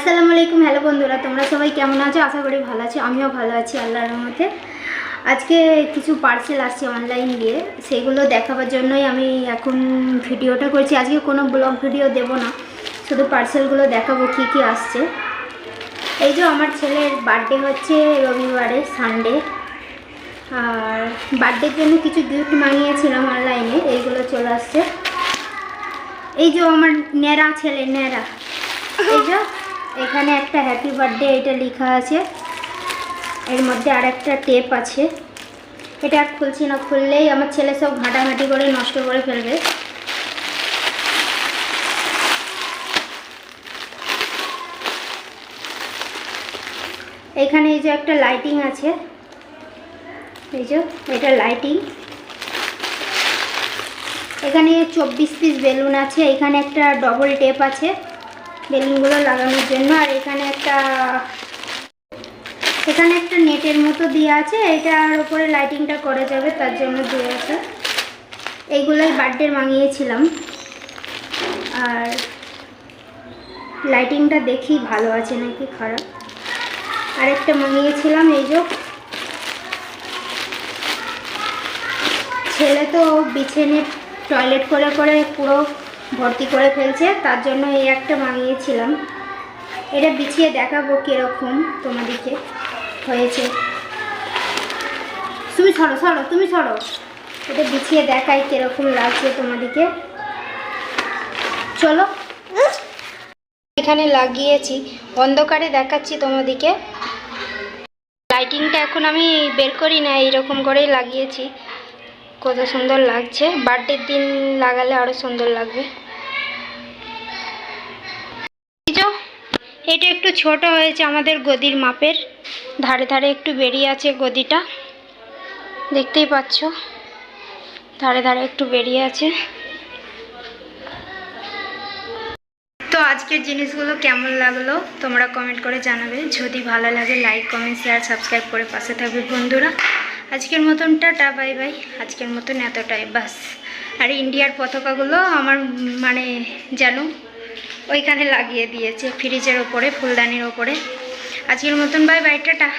আসসালামু আলাইকুম, হ্যালো বন্ধুরা, তোমরা সবাই কেমন আছো? আশা করি ভালো আছো, আমিও ভালো আছি, আল্লাহর রহমতে। আজকে কিছু পার্সেল আসছে অনলাইন দিয়ে, সেগুলো দেখাবার জন্যই আমি এখন ভিডিওটা করছি। আজকে কোনো ব্লগ ভিডিও দেব না, শুধু পার্সেলগুলো দেখাবো কী কী আসছে। এই যে আমার ছেলের বার্থডে হচ্ছে রবিবারে সানডে আর বার্থডের জন্য কিছু গিফট মাঙিয়েছিলাম অনলাইনে এইগুলো চলে আসছে। এই যে আমার ন্যাড়া ছেলে, ন্যাড়া। এই যে এখানে একটা হ্যাপি বার্থডে এটা লেখা আছে। এর মধ্যে আর একটা টেপ আছে। এটা আর খুলছি না, খুললেই আমার ছেলে সব ঘাটাঘাটি করে নষ্ট করে ফেলবে। এখানে এই যে একটা লাইটিং আছে। এই যে এটা লাইটিং এখানে চব্বিশ পিস বেলুন আছে, এখানে একটা ডবল টেপ আছে। বেলুনগুলো লাগানোর জন্য। আর এখানে একটা এখানে একটা নেটের মতো দেওয়া আছে। এটার উপরে লাইটিংটা করা যাবে, তার জন্য দিয়ে আছে। এইগুলোই বার্থডে মাঙিয়েছিলাম। আর লাইটিংটা দেখি ভালো আছে নাকি খারাপ। আরেকটা মাঙিয়েছিলাম, এই যে। ছেলে তো বিছেনে টয়লেট করে করে পুরো ভর্তি করে ফেলছে, তার জন্য এই একটা মাঙিয়েছিলাম এটা বিছিয়ে দেখাবো কীরকম তোমাদেরকে হয়েছে। তুমি সরো সরো, তুমি সরো। এটা বিছিয়ে দেখাই কীরকম লাগছে তোমাদেরকে। চলো। এখানে লাগিয়েছি, অন্ধকারে দেখাচ্ছি তোমাদেরকে। লাইটিংটা এখন আমি বের করি না, এইরকম করেই লাগিয়েছি। কত সুন্দর লাগছে। বার্থডের দিন লাগালে আরও সুন্দর লাগবে। এটা একটু ছোট হয়েছে আমাদের গদির মাপের। ধারে ধারে একটু বেরিয়ে আছে গদিটা। দেখতেই পাচ্ছ? ধারে ধারে একটু বেরিয়ে আছে। তো আজকের জিনিসগুলো কেমন লাগল তোমরা কমেন্ট করে জানাবে। যদি ভালো লাগে লাইক কমেন্ট শেয়ার সাবস্ক্রাইব করে পাশে থাকবে বন্ধুরা। আজকের মতন টাটা বাই বাই। আজকের মতন এতটাই, বাস। আর ইন্ডিয়ার পতাকাগুলো আমার মানে যেন ওইখানে লাগিয়ে দিয়েছে, ফ্রিজের ওপরে, ফুলদানির ওপরে। আজকের মতন, বাই বাই, টাটা।